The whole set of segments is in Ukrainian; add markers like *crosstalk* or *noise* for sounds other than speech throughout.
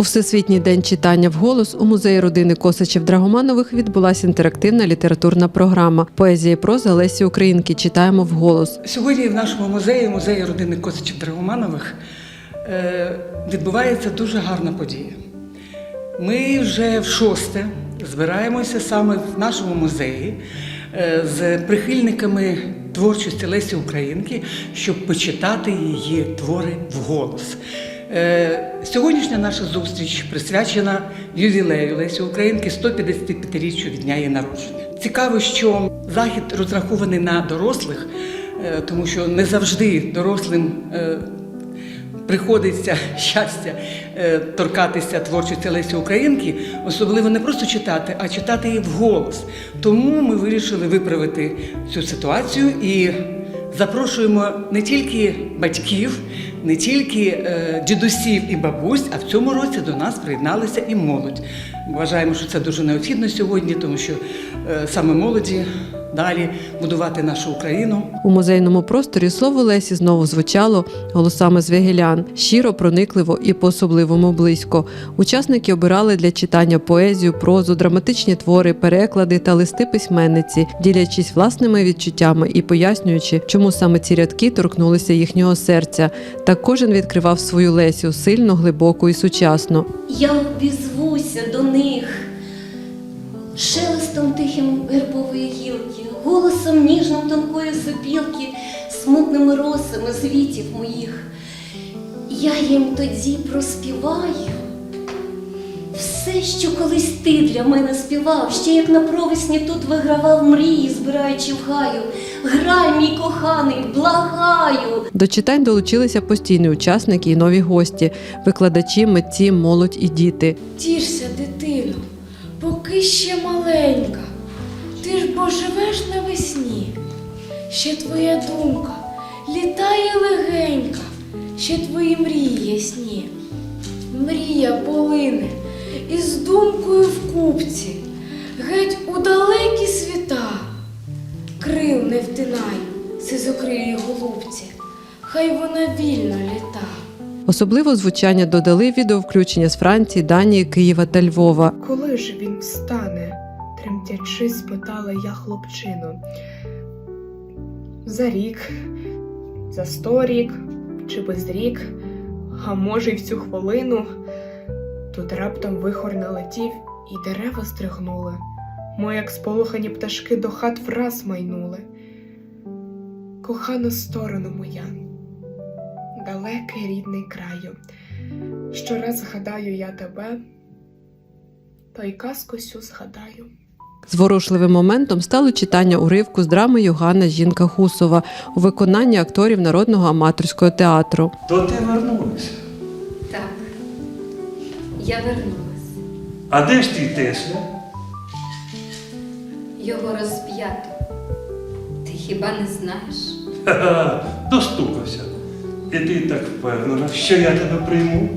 У Всесвітній день читання вголос у музеї родини Косачів Драгоманових відбулася інтерактивна літературна програма Поезія і проза Лесі Українки. Читаємо вголос. Сьогодні в нашому музеї, музеї родини Косичів Драгоманових, е, відбувається дуже гарна подія. Ми вже в шосте збираємося саме в нашому музеї е, з прихильниками творчості Лесі Українки, щоб почитати її твори вголос. Е, Сьогоднішня наша зустріч присвячена ювілею Лесі Українки 155-річчю від дня її народження. Цікаво, що захід розрахований на дорослих, е, тому що не завжди дорослим е, приходиться *laughs* щастя торкатися творчості Лесі Українки, особливо не просто читати, а читати її вголос. Тому ми вирішили виправити цю ситуацію і запрошуємо не тільки батьків, не тільки е, дідусів і бабусь, а в цьому році до нас приєдналися і молодь. Вважаємо, що це дуже необхідно сьогодні, тому що е, саме молоді далі будувати нашу Україну. У музейному просторі слово Лесі знову звучало голосами звегелян, щиро, проникливо і по-особливому близько. Учасники обирали для читання поезію, прозу, драматичні твори, переклади та листи письменниці, ділячись власними відчуттями і пояснюючи, чому саме ці рядки торкнулися їхнього серця. Та кожен відкривав свою Лесю сильно, глибоку і сучасну. Я обізвуся до них шелестом ніжним сопілки, смутними росами звітів моїх. Я їм тоді проспіваю все, що колись ти для мене співав, ще як на провесні тут вигравав мрії, збираючи в гаю. Грай, мій коханий, благаю. До читань долучилися постійні учасники і нові гості, викладачі, митці, молодь і діти. Тішся, дитино, поки ще маленька. Ти ж бо живеш навесні. Ще твоя думка літає легенька, ще твої мрії ясні. Мрія полине із думкою в купці, геть у далекі світа. Крил не втинай, сизокрилій голубці, хай вона вільно літа. Особливо звучання додали відеовключення з Франції, Данії, Києва та Львова. Коли ж він встане? тремтячи, спитала я хлопчину. За рік, за сто рік чи без рік, а може, й в цю хвилину. Тут раптом вихор налетів, і дерева стригнули, мов як сполохані пташки до хат враз майнули. Кохана сторону моя, далекий рідний краю. Щораз згадаю я тебе, то й казку сю згадаю. Зворушливим моментом стало читання уривку з драми Йоганна Жінка Хусова у виконанні акторів народного аматорського театру. То ти вернулася. Так, я вернулась. А де ж твій Тесля? Його розп'ято. Ти хіба не знаєш? Ха-ха, достукався. І ти так впевнена, що я тебе прийму.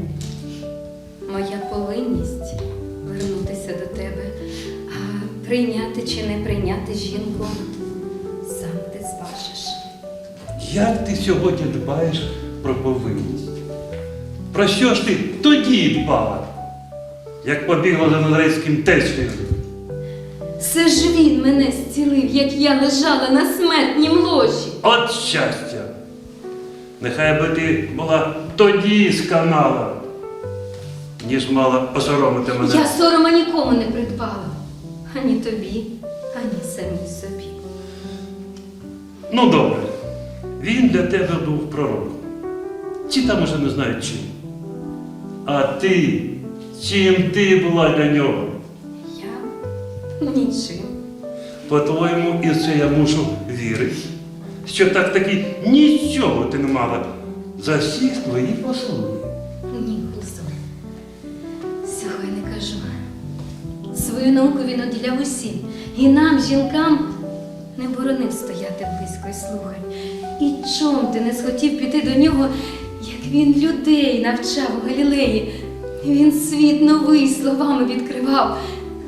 Моя повинність прийняти чи не прийняти жінку сам ти зважиш. Як ти сьогодні дбаєш про повинність? Про що ж ти тоді дбала? Як побігла за назарецьким Теслею? Це ж він мене зцілив, як я лежала на смертнім ложі. От щастя! Нехай би ти була тоді сканала, ніж мала осоромити мене. Я сорома нікому не придбала. Ані тобі, ані самій собі. Ну добре, він для тебе був пророком. Чи там уже не знаю чим. А ти, чим ти була для нього? Я нічим. По-твоєму, і це я мушу вірити, що так таки нічого ти не мала за всі твої послуги. Свою науку він оділяв усім. І нам, жінкам, не боронив стояти близько й слухань. І чом ти не схотів піти до нього, як він людей навчав у Галілеї? Він світ новий словами відкривав,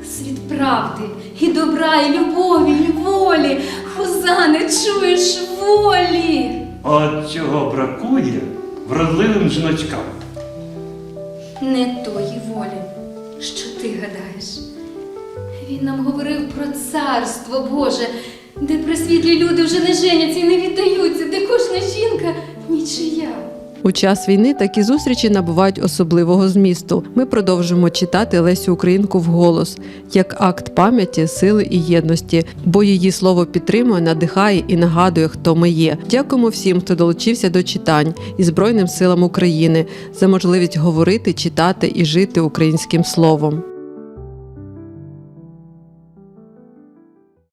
світ правди, і добра, і любові, і волі. Хузане, чуєш волі. От чого бракує вродливим жіночкам. не тої волі, що ти гадаєш. Він нам говорив про царство Боже, де присвітлі люди вже не женяться і не віддаються, де кожна жінка нічия. У час війни такі зустрічі набувають особливого змісту. Ми продовжимо читати Лесю Українку вголос як акт пам'яті, сили і єдності, бо її слово підтримує, надихає і нагадує, хто ми є. Дякуємо всім, хто долучився до читань і Збройним силам України за можливість говорити, читати і жити українським словом.